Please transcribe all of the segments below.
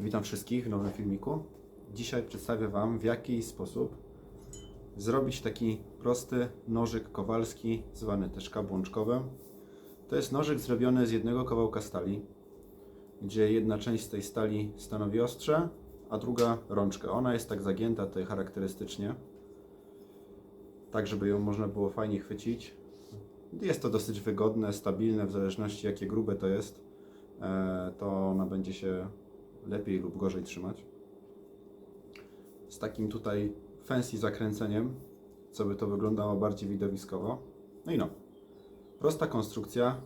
Witam wszystkich w nowym filmiku. Dzisiaj przedstawię Wam w jaki sposób zrobić taki prosty nożyk kowalski, zwany też kabłączkowym. To jest nożyk zrobiony z jednego kawałka stali, gdzie jedna część z tej stali stanowi ostrze, a druga rączkę. Ona jest tak zagięta tutaj charakterystycznie, tak żeby ją można było fajnie chwycić. Jest to dosyć wygodne, stabilne, w zależności jakie grube to jest, e, to ona będzie się lepiej lub gorzej trzymać. Z takim tutaj fancy zakręceniem, co by to wyglądało bardziej widowiskowo. No i no, prosta konstrukcja,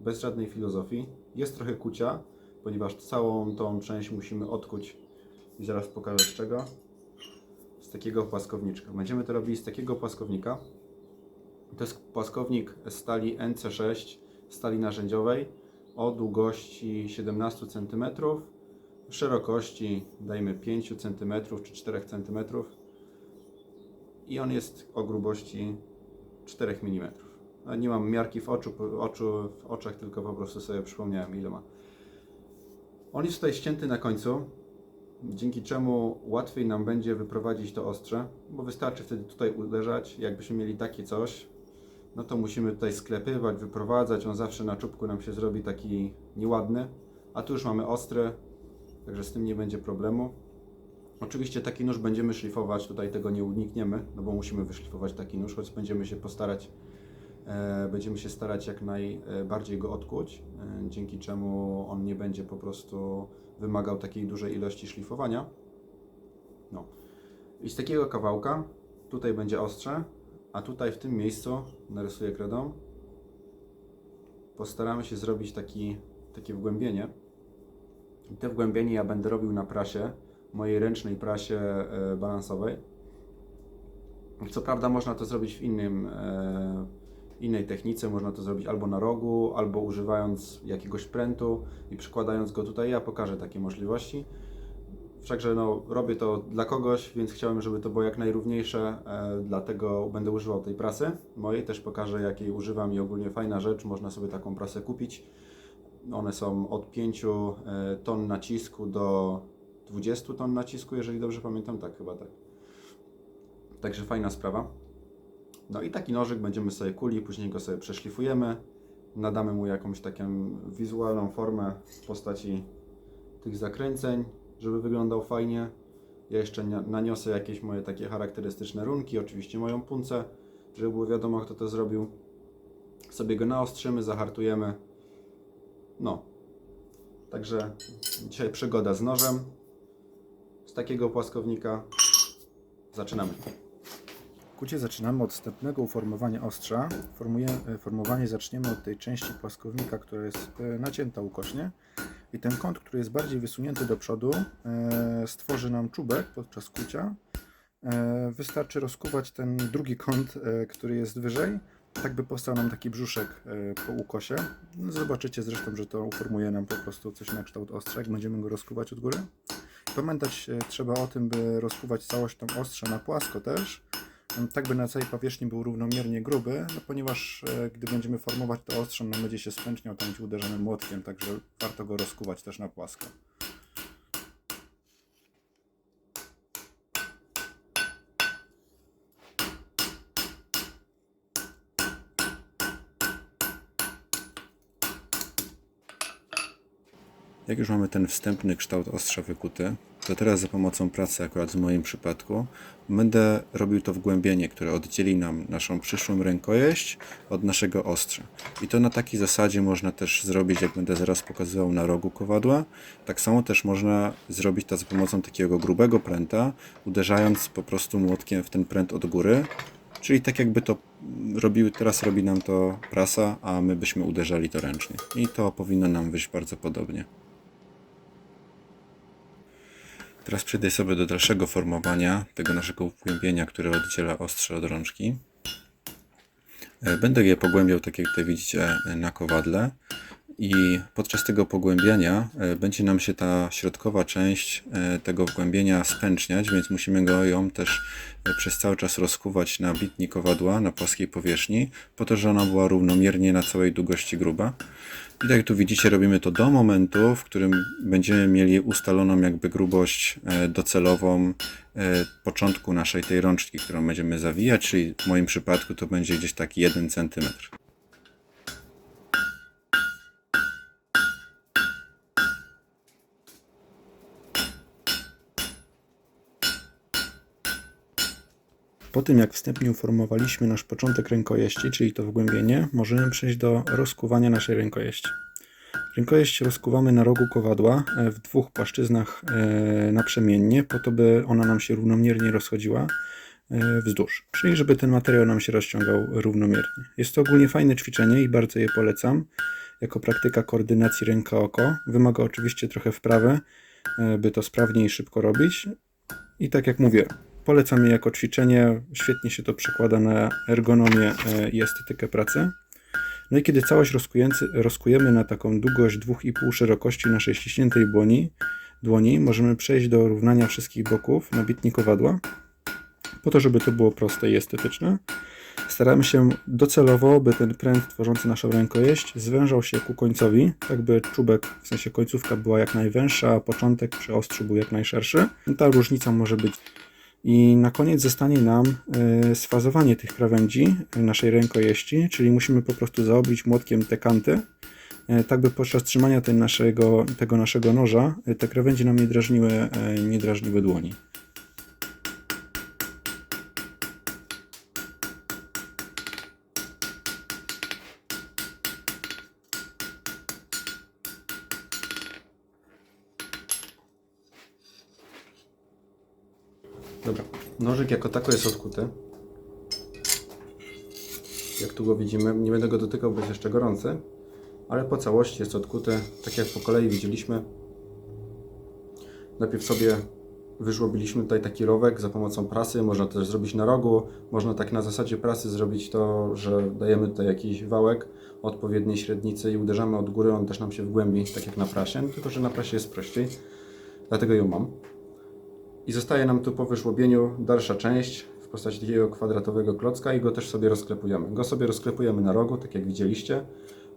bez żadnej filozofii. Jest trochę kucia, ponieważ całą tą część musimy odkuć i zaraz pokażę z czego. Z takiego płaskowniczka. Będziemy to robili z takiego płaskownika. To jest płaskownik stali NC6, stali narzędziowej o długości 17 cm, szerokości dajmy 5 cm czy 4 cm i on jest o grubości 4 mm. No, Nie mam miarki w, oczu, oczu, w oczach, tylko po prostu sobie przypomniałem ile ma. On jest tutaj ścięty na końcu, dzięki czemu łatwiej nam będzie wyprowadzić to ostrze, bo wystarczy wtedy tutaj uderzać. Jakbyśmy mieli takie coś, no to musimy tutaj sklepywać, wyprowadzać. On zawsze na czubku nam się zrobi taki nieładny, a tu już mamy ostry, także z tym nie będzie problemu. Oczywiście taki nóż będziemy szlifować, tutaj tego nie unikniemy, no bo musimy wyszlifować taki nóż, choć będziemy się postarać, e, będziemy się starać jak najbardziej go odkuć, e, dzięki czemu on nie będzie po prostu wymagał takiej dużej ilości szlifowania. No. I z takiego kawałka tutaj będzie ostrze, a tutaj w tym miejscu narysuję kredą. Postaramy się zrobić taki, takie wgłębienie. I te wgłębienie ja będę robił na prasie, mojej ręcznej prasie e, balansowej. Co prawda można to zrobić w innym, e, innej technice, można to zrobić albo na rogu, albo używając jakiegoś prętu i przykładając go tutaj. Ja pokażę takie możliwości. Wszakże no, robię to dla kogoś, więc chciałem, żeby to było jak najrówniejsze, e, dlatego będę używał tej prasy mojej. Też pokażę, jakiej używam i ogólnie fajna rzecz, można sobie taką prasę kupić. One są od 5 e, ton nacisku do 20 ton nacisku, jeżeli dobrze pamiętam, tak chyba tak. Także fajna sprawa. No i taki nożyk będziemy sobie kuli, później go sobie przeszlifujemy, nadamy mu jakąś taką wizualną formę w postaci tych zakręceń, żeby wyglądał fajnie. Ja jeszcze naniosę jakieś moje takie charakterystyczne runki, oczywiście moją puncę, żeby było wiadomo kto to zrobił. Sobie go naostrzymy, zahartujemy. No. Także dzisiaj przygoda z nożem. Z takiego płaskownika zaczynamy. Kucie zaczynamy od wstępnego uformowania ostrza. Formuje, formowanie zaczniemy od tej części płaskownika, która jest e, nacięta ukośnie. I ten kąt, który jest bardziej wysunięty do przodu, e, stworzy nam czubek podczas kucia. E, wystarczy rozkuwać ten drugi kąt, który jest wyżej, tak by powstał nam taki brzuszek e, po ukosie. No, Zobaczycie zresztą, że to uformuje nam po prostu coś na kształt ostrza, jak będziemy go rozkuwać od góry. Pamiętać e, trzeba o tym, by rozkuwać całość tą ostrza na płasko też, tak by na całej powierzchni był równomiernie gruby, no ponieważ e, gdy będziemy formować to ostrze, on będzie się spęczniał tam, gdzie uderzamy młotkiem, także warto go rozkuwać też na płasko. Jak już mamy ten wstępny kształt ostrza wykuty, to teraz za pomocą pracy, akurat w moim przypadku, będę robił to wgłębienie, które oddzieli nam naszą przyszłą rękojeść od naszego ostrza. I to na takiej zasadzie można też zrobić, jak będę zaraz pokazywał na rogu kowadła. Tak samo też można zrobić to za pomocą takiego grubego pręta, uderzając po prostu młotkiem w ten pręt od góry. Czyli tak jakby to robił, teraz robi nam to prasa, a my byśmy uderzali to ręcznie. I to powinno nam wyjść bardzo podobnie. Teraz przejdę sobie do dalszego formowania tego naszego wgłębienia, które oddziela ostrze od rączki. E, Będę je pogłębiał, tak jak tutaj widzicie, e, na kowadle. I podczas tego pogłębiania e, będzie nam się ta środkowa część e, tego wgłębienia spęczniać, więc musimy go ją też e, przez cały czas rozkuwać na bitni kowadła na płaskiej powierzchni, po to, żeby ona była równomiernie na całej długości gruba. I tak jak tu widzicie, robimy to do momentu, w którym będziemy mieli ustaloną jakby grubość docelową początku naszej tej rączki, którą będziemy zawijać, czyli w moim przypadku to będzie gdzieś taki 1 cm. Po tym jak wstępnie uformowaliśmy nasz początek rękojeści, czyli to wgłębienie, możemy przejść do rozkuwania naszej rękojeści. Rękojeść rozkuwamy na rogu kowadła e, w dwóch płaszczyznach e, naprzemiennie, po to by ona nam się równomiernie rozchodziła e, wzdłuż, czyli żeby ten materiał nam się rozciągał równomiernie. Jest to ogólnie fajne ćwiczenie i bardzo je polecam jako praktyka koordynacji ręka-oko. Wymaga oczywiście trochę wprawy, by to sprawnie i szybko robić. I tak jak mówię, polecam je jako ćwiczenie. Świetnie się to przekłada na ergonomię e, i estetykę pracy. No i kiedy całość rozkujemy na taką długość 2,5 szerokości naszej ściśniętej dłoni, dłoni, możemy przejść do równania wszystkich boków na bitni kowadła, po to, żeby to było proste i estetyczne. Staramy się docelowo, by ten pręt tworzący naszą rękojeść zwężał się ku końcowi, tak by czubek, w sensie końcówka była jak najwęższa, a początek przy ostrzu był jak najszerszy. Ta różnica może być i na koniec zostanie nam e, sfazowanie tych krawędzi naszej rękojeści, czyli musimy po prostu zaoblić młotkiem te kanty, e, tak by podczas trzymania naszego, tego naszego noża e, te krawędzie nam nie drażniły, nie drażniły dłoni. Dobra, nożyk jako tako jest odkuty. Jak tu go widzimy, nie będę go dotykał, bo jest jeszcze gorący, ale po całości jest odkuty, tak jak po kolei widzieliśmy. Najpierw sobie wyżłobiliśmy tutaj taki rowek za pomocą prasy, można też zrobić na rogu, można tak na zasadzie prasy zrobić to, że dajemy tutaj jakiś wałek odpowiedniej średnicy i uderzamy od góry, on też nam się wgłębi, tak jak na prasie, tylko że na prasie jest prościej, dlatego ją mam. I zostaje nam tu po wyżłobieniu dalsza część w postaci takiego kwadratowego klocka i go też sobie rozklepujemy. Go sobie rozklepujemy na rogu, tak jak widzieliście,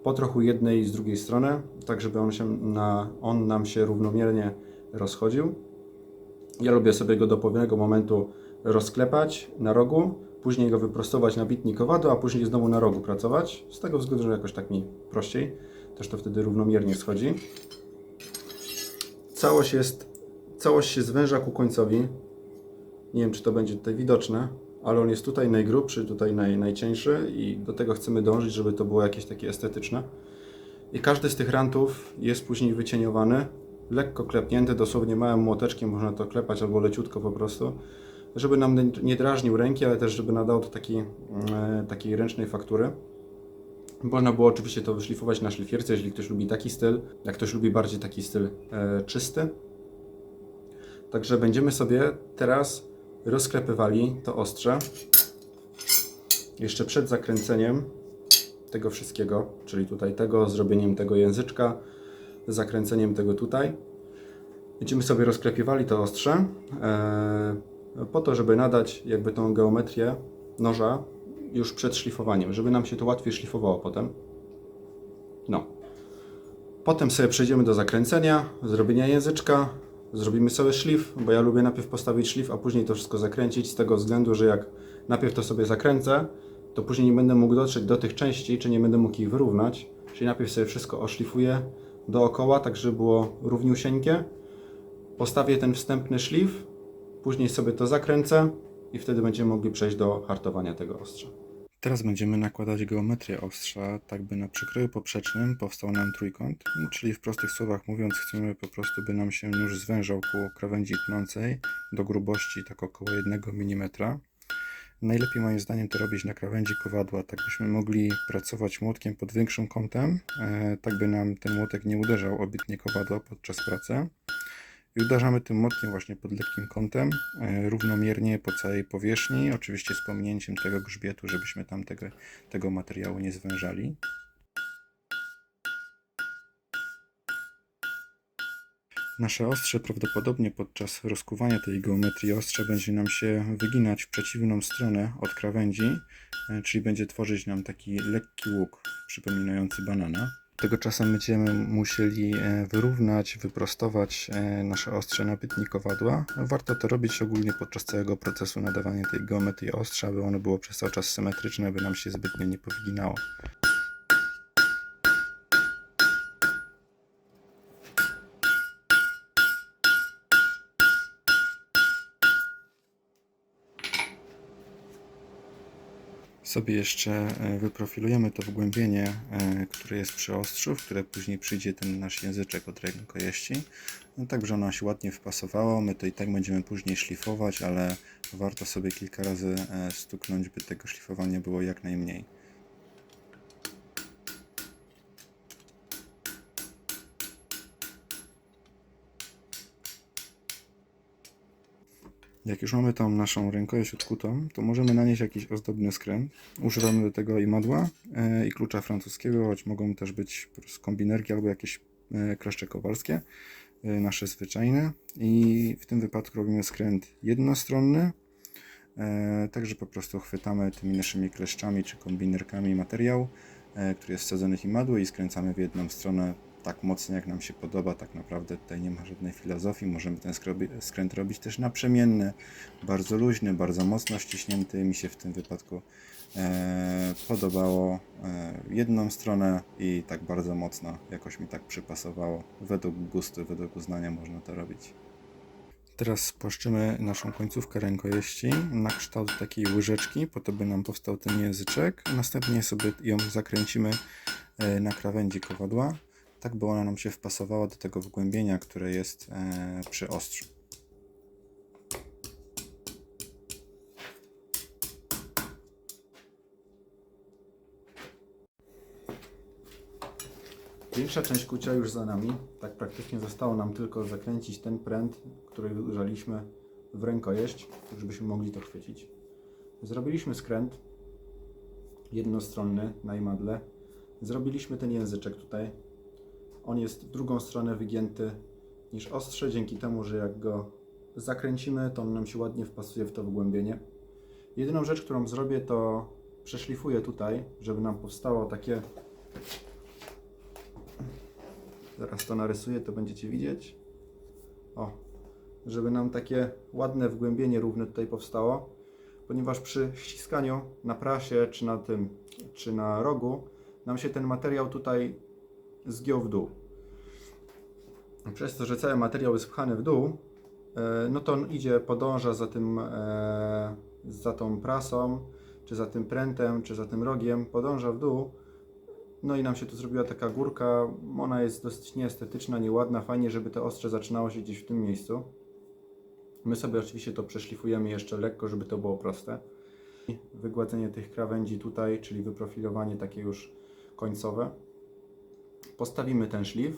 po trochu jednej i z drugiej strony, tak żeby on, się na, on nam się równomiernie rozchodził. Ja lubię sobie go do pewnego momentu rozklepać na rogu, później go wyprostować na bitni kowadła, a później znowu na rogu pracować. Z tego względu, że jakoś tak mi prościej. Też to wtedy równomiernie schodzi. Całość jest całość się zwęża ku końcowi. Nie wiem, czy to będzie tutaj widoczne, ale on jest tutaj najgrubszy, tutaj naj, najcieńszy i do tego chcemy dążyć, żeby to było jakieś takie estetyczne. I każdy z tych rantów jest później wycieniowany, lekko klepnięty, dosłownie małym młoteczkiem można to klepać albo leciutko po prostu, żeby nam nie- drażnił ręki, ale też żeby nadał to taki, e, takiej ręcznej faktury. Można było oczywiście to wyszlifować na szlifierce, jeżeli ktoś lubi taki styl, jak ktoś lubi bardziej taki styl e, czysty. Także będziemy sobie teraz rozklepywali to ostrze. Jeszcze przed zakręceniem tego wszystkiego, czyli tutaj tego, zrobieniem tego języczka, zakręceniem tego tutaj. Będziemy sobie rozklepiewali to ostrze e, po to, żeby nadać jakby tą geometrię noża już przed szlifowaniem, żeby nam się to łatwiej szlifowało potem. No. Potem sobie przejdziemy do zakręcenia, zrobienia języczka, zrobimy sobie szlif, bo ja lubię najpierw postawić szlif, a później to wszystko zakręcić z tego względu, że jak najpierw to sobie zakręcę, to później nie będę mógł dotrzeć do tych części, czy nie będę mógł ich wyrównać. Czyli najpierw sobie wszystko oszlifuję dookoła, tak żeby było równiusieńkie. Postawię ten wstępny szlif, później sobie to zakręcę i wtedy będziemy mogli przejść do hartowania tego ostrza. Teraz będziemy nakładać geometrię ostrza, tak by na przykroju poprzecznym powstał nam trójkąt, czyli w prostych słowach mówiąc chcemy po prostu, by nam się nóż zwężał ku krawędzi tnącej do grubości tak około 1 mm. Najlepiej moim zdaniem to robić na krawędzi kowadła, tak byśmy mogli pracować młotkiem pod większym kątem, e, tak by nam ten młotek nie uderzał obitnie kowadła podczas pracy. I uderzamy tym motkiem właśnie pod lekkim kątem, e, równomiernie po całej powierzchni, oczywiście z pominięciem tego grzbietu, żebyśmy tam tego, tego materiału nie zwężali. Nasze ostrze prawdopodobnie podczas rozkuwania tej geometrii ostrza będzie nam się wyginać w przeciwną stronę od krawędzi, e, czyli będzie tworzyć nam taki lekki łuk przypominający banana. Tego czasem będziemy musieli e, wyrównać, wyprostować e, nasze ostrze na bytni kowadła. Warto to robić ogólnie podczas całego procesu nadawania tej geometrii ostrza, aby ono było przez cały czas symetryczne, by nam się zbytnio nie powyginało. Sobie jeszcze e, wyprofilujemy to wgłębienie, e, które jest przy ostrzu, w które później przyjdzie ten nasz języczek od rękojeści. No tak, żeby ono się ładnie wpasowało. My to i tak będziemy później szlifować, ale warto sobie kilka razy e, stuknąć, by tego szlifowania było jak najmniej. Jak już mamy tą naszą rękojeść odkutą, to możemy nanieść jakiś ozdobny skręt. Używamy do tego i madła, e, i klucza francuskiego, choć mogą też być kombinerki albo jakieś e, kleszcze kowalskie, e, nasze zwyczajne. I w tym wypadku robimy skręt jednostronny, także po prostu chwytamy tymi naszymi kleszczami czy kombinerkami materiał, który jest wsadzony w imadło i skręcamy w jedną stronę tak mocno jak nam się podoba. Tak naprawdę tutaj nie ma żadnej filozofii. Możemy ten skręt robić też naprzemienny, bardzo luźny, bardzo mocno ściśnięty. Mi się w tym wypadku e, podobało e, jedną stronę i tak bardzo mocno jakoś mi tak przypasowało. Według gustu, według uznania można to robić. Teraz spłaszczymy naszą końcówkę rękojeści na kształt takiej łyżeczki, po to by nam powstał ten języczek. Następnie sobie ją zakręcimy e, na krawędzi kowadła, tak by ona nam się wpasowała do tego wgłębienia, które jest e, przy ostrzu. Większa część kucia już za nami. Tak praktycznie zostało nam tylko zakręcić ten pręt, który użaliśmy w rękojeść, żebyśmy mogli to chwycić. Zrobiliśmy skręt jednostronny na imadle. Zrobiliśmy ten języczek tutaj. On jest drugą stronę wygięty niż ostrze, dzięki temu, że jak go zakręcimy, to on nam się ładnie wpasuje w to wgłębienie. Jedyną rzecz, którą zrobię, to przeszlifuję tutaj, żeby nam powstało takie Zaraz to narysuję, to będziecie widzieć. O, żeby nam takie ładne wgłębienie równe tutaj powstało, ponieważ przy ściskaniu na prasie, czy na tym, czy na rogu, nam się ten materiał tutaj zgiął w dół. Przez to, że cały materiał jest pchany w dół, e, no to on idzie, podąża za tym, e, za tą prasą, czy za tym prętem, czy za tym rogiem, podąża w dół, no i nam się tu zrobiła taka górka. Ona jest dosyć nieestetyczna, nieładna. Fajnie, żeby te ostrze zaczynało się gdzieś w tym miejscu. My sobie oczywiście to przeszlifujemy jeszcze lekko, żeby to było proste. Wygładzenie tych krawędzi tutaj, czyli wyprofilowanie takie już końcowe. Postawimy ten szlif.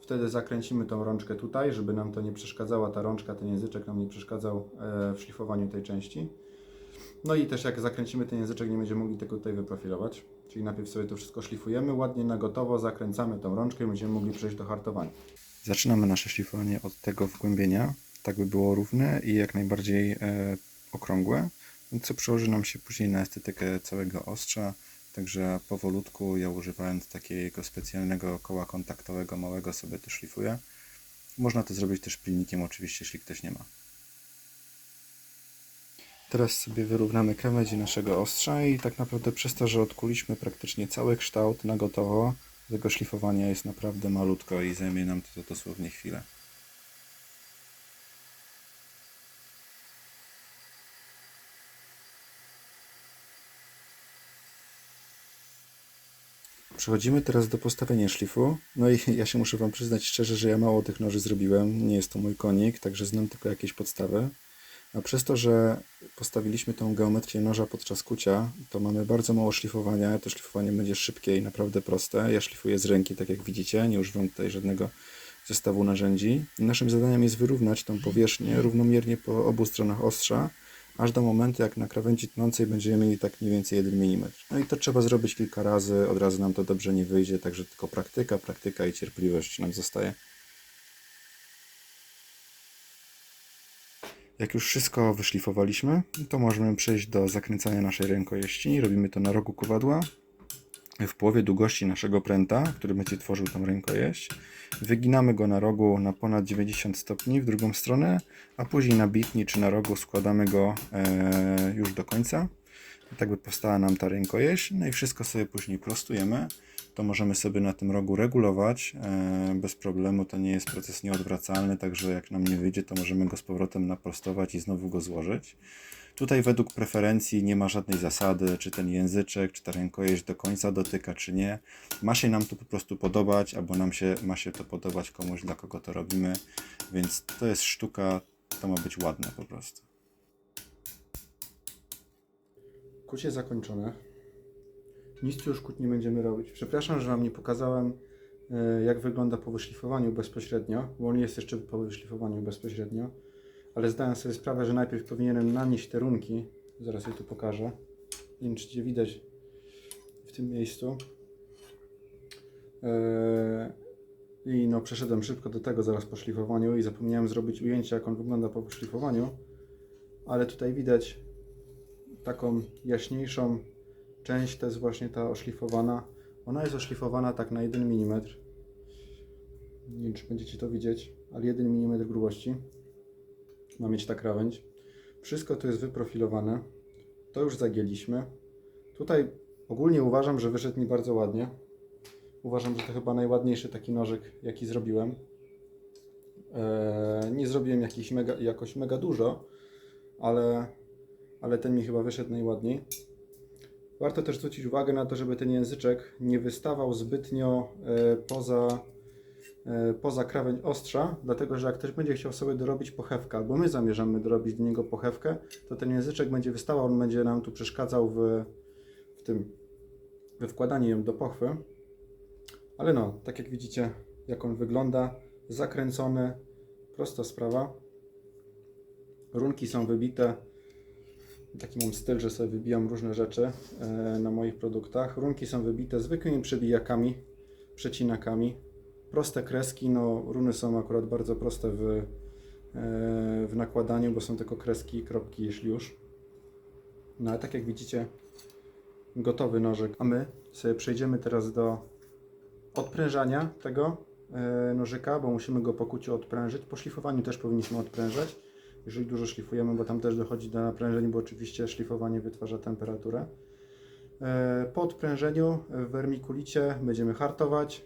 Wtedy zakręcimy tą rączkę tutaj, żeby nam to nie przeszkadzała ta rączka, ten języczek nam nie przeszkadzał e, w szlifowaniu tej części. No i też jak zakręcimy ten języczek, nie będziemy mogli tego tutaj wyprofilować. Czyli najpierw sobie to wszystko szlifujemy, ładnie na gotowo zakręcamy tą rączkę i będziemy mogli przejść do hartowania. Zaczynamy nasze szlifowanie od tego wgłębienia, tak by było równe i jak najbardziej e, okrągłe, co przełoży nam się później na estetykę całego ostrza. Także powolutku, ja używając takiego specjalnego koła kontaktowego małego sobie to szlifuję. Można to zrobić też pilnikiem oczywiście, jeśli ktoś nie ma. Teraz sobie wyrównamy krawędzi naszego ostrza i tak naprawdę przez to, że odkuliśmy praktycznie cały kształt na gotowo, tego szlifowania jest naprawdę malutko i zajmie nam to dosłownie chwilę. Przechodzimy teraz do postawienia szlifu. No i ja się muszę Wam przyznać szczerze, że ja mało tych noży zrobiłem. Nie jest to mój konik, także znam tylko jakieś podstawy. A przez to, że postawiliśmy tą geometrię noża podczas kucia, to mamy bardzo mało szlifowania. To szlifowanie będzie szybkie i naprawdę proste. Ja szlifuję z ręki, tak jak widzicie. Nie używam tutaj żadnego zestawu narzędzi. Naszym zadaniem jest wyrównać tą powierzchnię równomiernie po obu stronach ostrza, aż do momentu, jak na krawędzi tnącej będziemy mieli tak mniej więcej 1 mm. No i to trzeba zrobić kilka razy, od razu nam to dobrze nie wyjdzie, także tylko praktyka, praktyka i cierpliwość nam zostaje. Jak już wszystko wyszlifowaliśmy, to możemy przejść do zakręcania naszej rękojeści. Robimy to na rogu kowadła, w połowie długości naszego pręta, który będzie tworzył tą rękojeść. Wyginamy go na rogu na ponad 90 stopni w drugą stronę, a później na bitni czy na rogu składamy go e, już do końca. Tak by powstała nam ta rękojeść. No i wszystko sobie później prostujemy. To możemy sobie na tym rogu regulować e, bez problemu. To nie jest proces nieodwracalny, także jak nam nie wyjdzie, to możemy go z powrotem naprostować i znowu go złożyć. Tutaj według preferencji nie ma żadnej zasady, czy ten języczek, czy ta rękojeść do końca dotyka, czy nie. Ma się nam to po prostu podobać, albo nam się, ma się to podobać komuś, dla kogo to robimy. Więc to jest sztuka, to ma być ładne po prostu. Kucie zakończone. Nic tu już nie będziemy robić. Przepraszam, że Wam nie pokazałem, e, jak wygląda po wyszlifowaniu bezpośrednio, bo on jest jeszcze po wyszlifowaniu bezpośrednio. Ale zdałem sobie sprawę, że najpierw powinienem nanieść te runki. Zaraz je tu pokażę. Nie wiem, czy Cię widać w tym miejscu. E, I no, przeszedłem szybko do tego zaraz po szlifowaniu i zapomniałem zrobić ujęcie, jak on wygląda po wyszlifowaniu. Ale tutaj widać taką jaśniejszą część, to jest właśnie ta oszlifowana. Ona jest oszlifowana tak na 1 mm. Nie wiem, czy będziecie to widzieć, ale 1 mm grubości ma mieć ta krawędź. Wszystko tu jest wyprofilowane. To już zagięliśmy. Tutaj ogólnie uważam, że wyszedł mi bardzo ładnie. Uważam, że to chyba najładniejszy taki nożyk, jaki zrobiłem. Eee, nie zrobiłem jakiś mega, jakoś mega dużo, ale ale ten mi chyba wyszedł najładniej. Warto też zwrócić uwagę na to, żeby ten języczek nie wystawał zbytnio e, poza, e, poza krawędź ostrza, dlatego że jak ktoś będzie chciał sobie dorobić pochewkę, albo my zamierzamy dorobić do niego pochewkę, to ten języczek będzie wystawał, on będzie nam tu przeszkadzał w, w tym, we wkładaniu ją do pochwy. Ale no, tak jak widzicie, jak on wygląda, zakręcony, prosta sprawa. Runki są wybite, Taki mam styl, że sobie wybijam różne rzeczy e, na moich produktach. Runki są wybite zwykłymi przebijakami, przecinakami. Proste kreski, no runy są akurat bardzo proste w, e, w nakładaniu, bo są tylko kreski i kropki, jeśli już. No ale tak jak widzicie, gotowy nożyk. A my sobie przejdziemy teraz do odprężania tego e, nożyka, bo musimy go po kuciu odprężyć. Po szlifowaniu też powinniśmy odprężać jeżeli dużo szlifujemy, bo tam też dochodzi do naprężeń, bo oczywiście szlifowanie wytwarza temperaturę. E, Po odprężeniu w wermikulicie będziemy hartować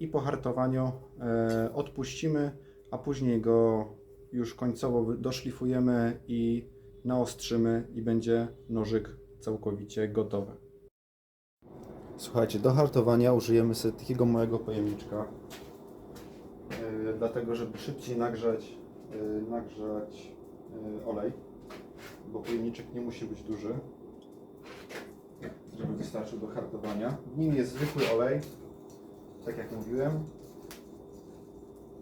i po hartowaniu e, odpuścimy, a później go już końcowo doszlifujemy i naostrzymy i będzie nożyk całkowicie gotowy. Słuchajcie, do hartowania użyjemy sobie takiego małego pojemniczka, e, dlatego żeby szybciej nagrzać nagrzać y, olej, bo pojemniczek nie musi być duży, żeby wystarczył do hartowania. W nim jest zwykły olej, tak jak mówiłem.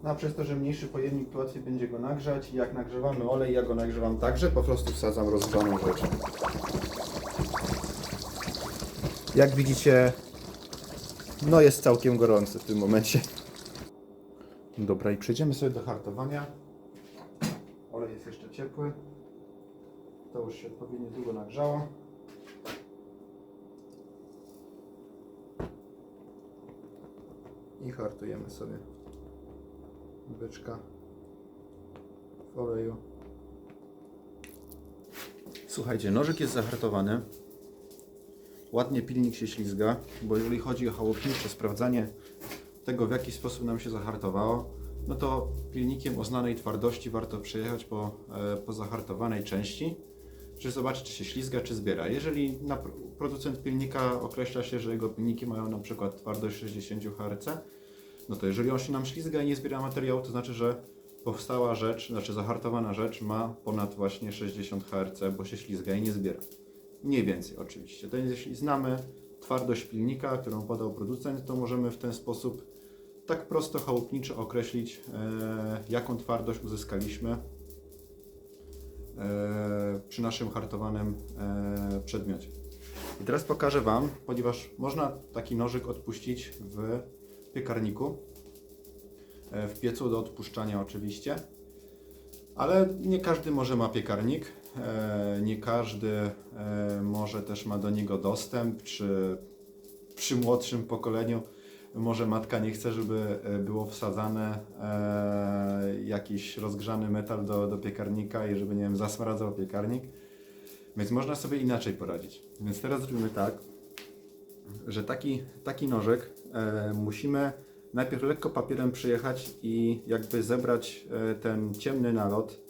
No a przez to, że mniejszy pojemnik, to łatwiej będzie go nagrzać. Jak nagrzewamy olej, ja go nagrzewam także, po prostu wsadzam rozgrzaną rzecz. Jak widzicie, no jest całkiem gorący w tym momencie. Dobra, i przejdziemy sobie do hartowania. Olej jest jeszcze ciepły. To już się odpowiednio długo nagrzało. I hartujemy sobie byczka w oleju. Słuchajcie, nożyk jest zahartowany. Ładnie pilnik się ślizga, bo jeżeli chodzi o chałupnicze sprawdzanie tego, w jaki sposób nam się zahartowało, no to pilnikiem o znanej twardości warto przejechać po, e, po zahartowanej części, żeby zobaczyć, czy się ślizga, czy zbiera. Jeżeli na, producent pilnika określa się, że jego pilniki mają na przykład twardość 60 Hz, no to jeżeli on się nam ślizga i nie zbiera materiału, to znaczy, że powstała rzecz, znaczy zahartowana rzecz ma ponad właśnie 60 Hz, bo się ślizga i nie zbiera. Mniej więcej oczywiście. To jest, jeśli znamy twardość pilnika, którą podał producent, to możemy w ten sposób tak prosto chałupniczo określić, e, jaką twardość uzyskaliśmy e, przy naszym hartowanym e, przedmiocie. I teraz pokażę Wam, ponieważ można taki nożyk odpuścić w piekarniku, w piecu do odpuszczania oczywiście. Ale nie każdy może ma piekarnik, nie każdy może też ma do niego dostęp, czy przy młodszym pokoleniu może matka nie chce, żeby e, było wsadzane e, jakiś rozgrzany metal do, do piekarnika i żeby, nie wiem, zasmaradzał piekarnik. Więc można sobie inaczej poradzić. Więc teraz zrobimy tak, że taki, taki nożyk e, musimy najpierw lekko papierem przyjechać i jakby zebrać e, ten ciemny nalot,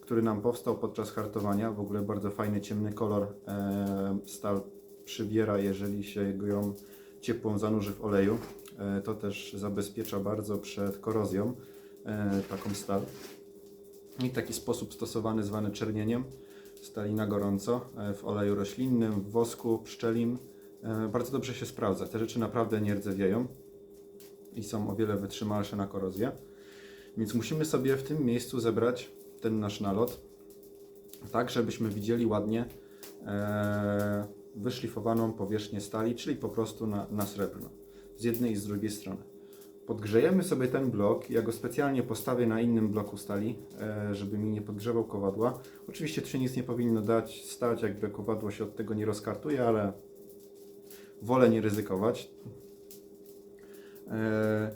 który nam powstał podczas hartowania. W ogóle bardzo fajny ciemny kolor e, stal przybiera, jeżeli się go ją ciepłą zanurzy w oleju. E, to też zabezpiecza bardzo przed korozją e, taką stal. I taki sposób stosowany zwany czernieniem stali na gorąco e, w oleju roślinnym, w wosku, pszczelim. Bardzo dobrze się sprawdza. Te rzeczy naprawdę nie rdzewieją i są o wiele wytrzymalsze na korozję. Więc musimy sobie w tym miejscu zebrać ten nasz nalot, tak żebyśmy widzieli ładnie wyszlifowaną powierzchnię stali, czyli po prostu na, na srebrno. Z jednej i z drugiej strony. Podgrzejemy sobie ten blok. Ja go specjalnie postawię na innym bloku stali, e, żeby mi nie podgrzewał kowadła. Oczywiście się nic nie powinno dać, stać, jakby kowadło się od tego nie rozkartuje, ale wolę nie ryzykować. E,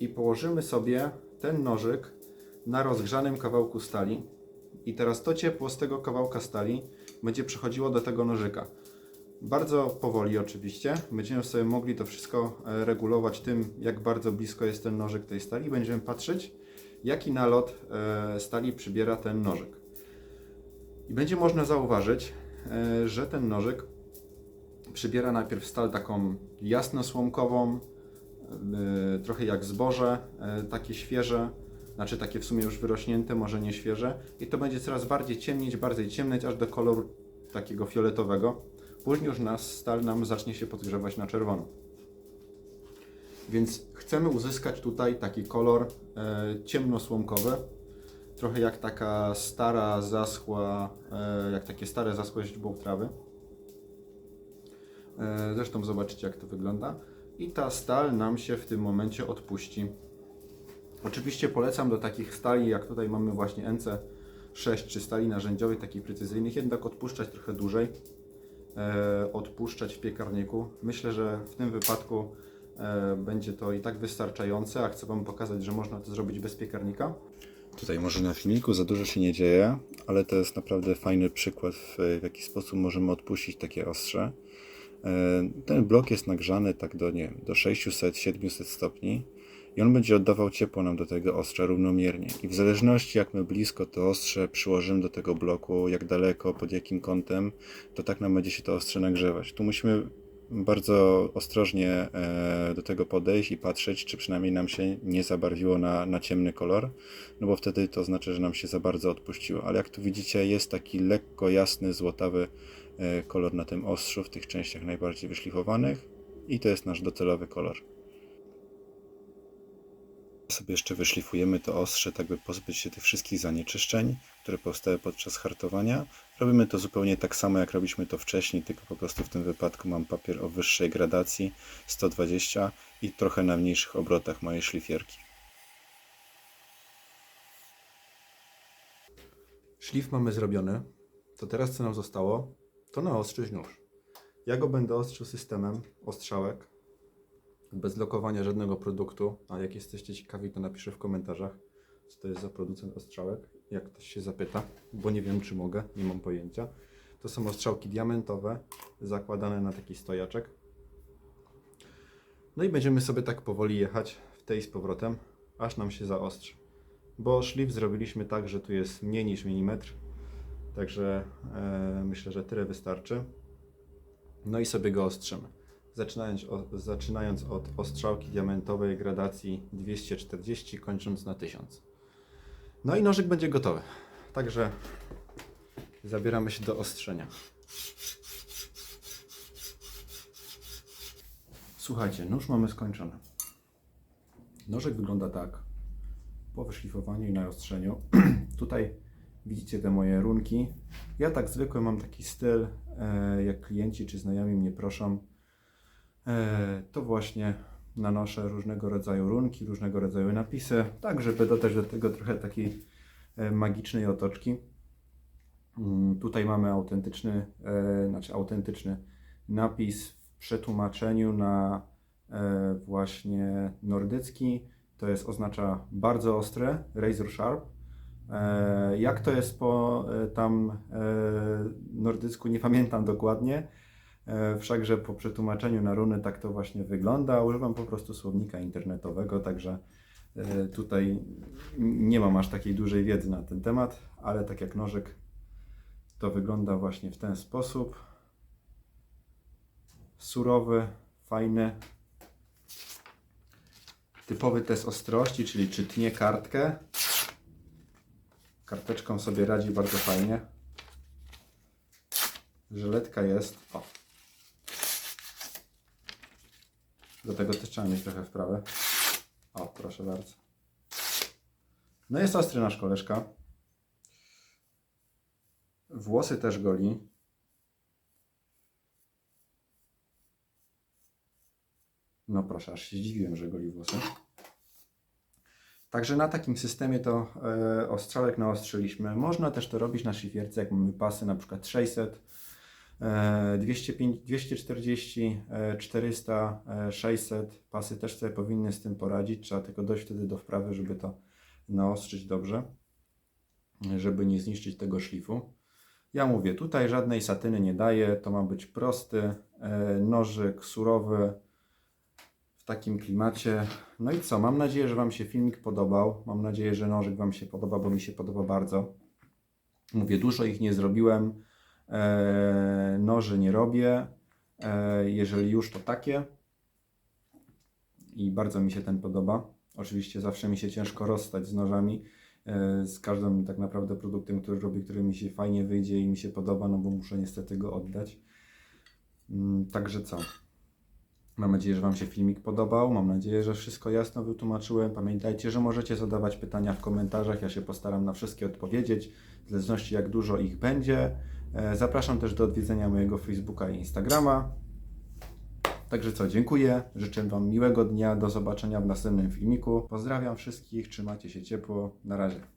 I położymy sobie ten nożyk na rozgrzanym kawałku stali. I teraz to ciepło z tego kawałka stali będzie przechodziło do tego nożyka. Bardzo powoli oczywiście. Będziemy sobie mogli to wszystko e, regulować tym, jak bardzo blisko jest ten nożyk tej stali. Będziemy patrzeć, jaki nalot e, stali przybiera ten nożyk. I będzie można zauważyć, e, że ten nożyk przybiera najpierw stal taką jasno-słomkową, trochę jak zboże, takie świeże, znaczy takie w sumie już wyrośnięte, może nie świeże. I to będzie coraz bardziej ciemnieć, bardziej ciemnieć, aż do koloru takiego fioletowego. Później już nas stal nam zacznie się podgrzewać na czerwono. Więc chcemy uzyskać tutaj taki kolor e, ciemnosłomkowy, trochę jak taka stara, zaschła, e, jak takie stare, zaschłe źdźbło trawy. E, zresztą zobaczycie jak to wygląda. I ta stal nam się w tym momencie odpuści. Oczywiście polecam do takich stali, jak tutaj mamy właśnie NC6 czy stali narzędziowych, takich precyzyjnych, jednak odpuszczać trochę dłużej. E, odpuszczać w piekarniku. Myślę, że w tym wypadku e, będzie to i tak wystarczające, a chcę Wam pokazać, że można to zrobić bez piekarnika. Tutaj może na filmiku za dużo się nie dzieje, ale to jest naprawdę fajny przykład, w, jaki sposób możemy odpuścić takie ostrze. E, Ten blok jest nagrzany tak do, nie do 600-700 stopni i on będzie oddawał ciepło nam do tego ostrza równomiernie. I w zależności jak my blisko to ostrze przyłożymy do tego bloku, jak daleko, pod jakim kątem, to tak nam będzie się to ostrze nagrzewać. Tu musimy bardzo ostrożnie e, do tego podejść i patrzeć, czy przynajmniej nam się nie zabarwiło na, na ciemny kolor, no bo wtedy to znaczy, że nam się za bardzo odpuściło. Ale jak tu widzicie, jest taki lekko jasny, złotawy e, kolor na tym ostrzu, w tych częściach najbardziej wyszlifowanych i to jest nasz docelowy kolor. Sobie jeszcze wyszlifujemy to ostrze, tak by pozbyć się tych wszystkich zanieczyszczeń, które powstały podczas hartowania. Robimy to zupełnie tak samo, jak robiliśmy to wcześniej, tylko po prostu w tym wypadku mam papier o wyższej gradacji 120 i trochę na mniejszych obrotach mojej szlifierki. Szlif mamy zrobiony. To teraz co nam zostało? To naostrzyć nóż. Ja go będę ostrzył systemem ostrzałek. Bez lokowania żadnego produktu. A jak jesteście ciekawi, to napiszę w komentarzach, co to jest za producent ostrzałek. Jak ktoś się zapyta, bo nie wiem, czy mogę, nie mam pojęcia. To są ostrzałki diamentowe, zakładane na taki stojaczek. No i będziemy sobie tak powoli jechać w tej z powrotem, aż nam się zaostrzy. Bo szlif zrobiliśmy tak, że tu jest mniej niż milimetr. Także e, myślę, że tyle wystarczy. No i sobie go ostrzymy. Zaczynając, o, zaczynając od ostrzałki diamentowej gradacji 240, kończąc na 1000. No i nożyk będzie gotowy. Także zabieramy się do ostrzenia. Słuchajcie, nóż mamy skończony. Nożyk wygląda tak. Po wyszlifowaniu i naostrzeniu. Tutaj widzicie te moje runki. Ja tak zwykle mam taki styl, e, jak klienci czy znajomi mnie proszą, to właśnie nanoszę różnego rodzaju runki, różnego rodzaju napisy, tak żeby dodać do tego trochę takiej e, magicznej otoczki. Mm, Tutaj mamy autentyczny, e, znaczy autentyczny napis w przetłumaczeniu na e, właśnie nordycki. To jest oznacza bardzo ostre, razor sharp. E, jak to jest po e, tam e, nordycku, nie pamiętam dokładnie. E, Wszakże po przetłumaczeniu na runy tak to właśnie wygląda. Używam po prostu słownika internetowego, także e, tutaj nie mam aż takiej dużej wiedzy na ten temat, ale tak jak nożyk to wygląda właśnie w ten sposób. Surowy, fajny. Typowy test ostrości, czyli czy tnie kartkę. Karteczką sobie radzi bardzo fajnie. Żyletka jest. O. Do tego też trzeba mieć trochę wprawę. O, proszę bardzo. No jest ostry nasz koleżka. Włosy też goli. No proszę, aż się zdziwiłem, że goli włosy. Także na takim systemie to e, ostrzałek naostrzyliśmy. Można też to robić na szlifierce, jak mamy pasy na przykład 600, e, 205, 240, e, 400, e, 600. Pasy też sobie powinny z tym poradzić. Trzeba tylko dojść wtedy do wprawy, żeby to naostrzyć dobrze, żeby nie zniszczyć tego szlifu. Ja mówię, tutaj żadnej satyny nie daję. To ma być prosty e, nożyk, surowy, w takim klimacie. No i co? Mam nadzieję, że Wam się filmik podobał. Mam nadzieję, że nożyk Wam się podoba, bo mi się podoba bardzo. Mówię, dużo ich nie zrobiłem. E, noży nie robię. E, jeżeli już, to takie. I bardzo mi się ten podoba. Oczywiście zawsze mi się ciężko rozstać z nożami. E, z każdym tak naprawdę produktem, który robię, który mi się fajnie wyjdzie i mi się podoba, no bo muszę niestety go oddać. Mm, Także co? Mam nadzieję, że Wam się filmik podobał. Mam nadzieję, że wszystko jasno wytłumaczyłem. Pamiętajcie, że możecie zadawać pytania w komentarzach. Ja się postaram na wszystkie odpowiedzieć, w zależności jak dużo ich będzie. E, Zapraszam też do odwiedzenia mojego Facebooka i Instagrama. Także co, dziękuję. Życzę Wam miłego dnia. Do zobaczenia w następnym filmiku. Pozdrawiam wszystkich. Trzymajcie się ciepło. Na razie.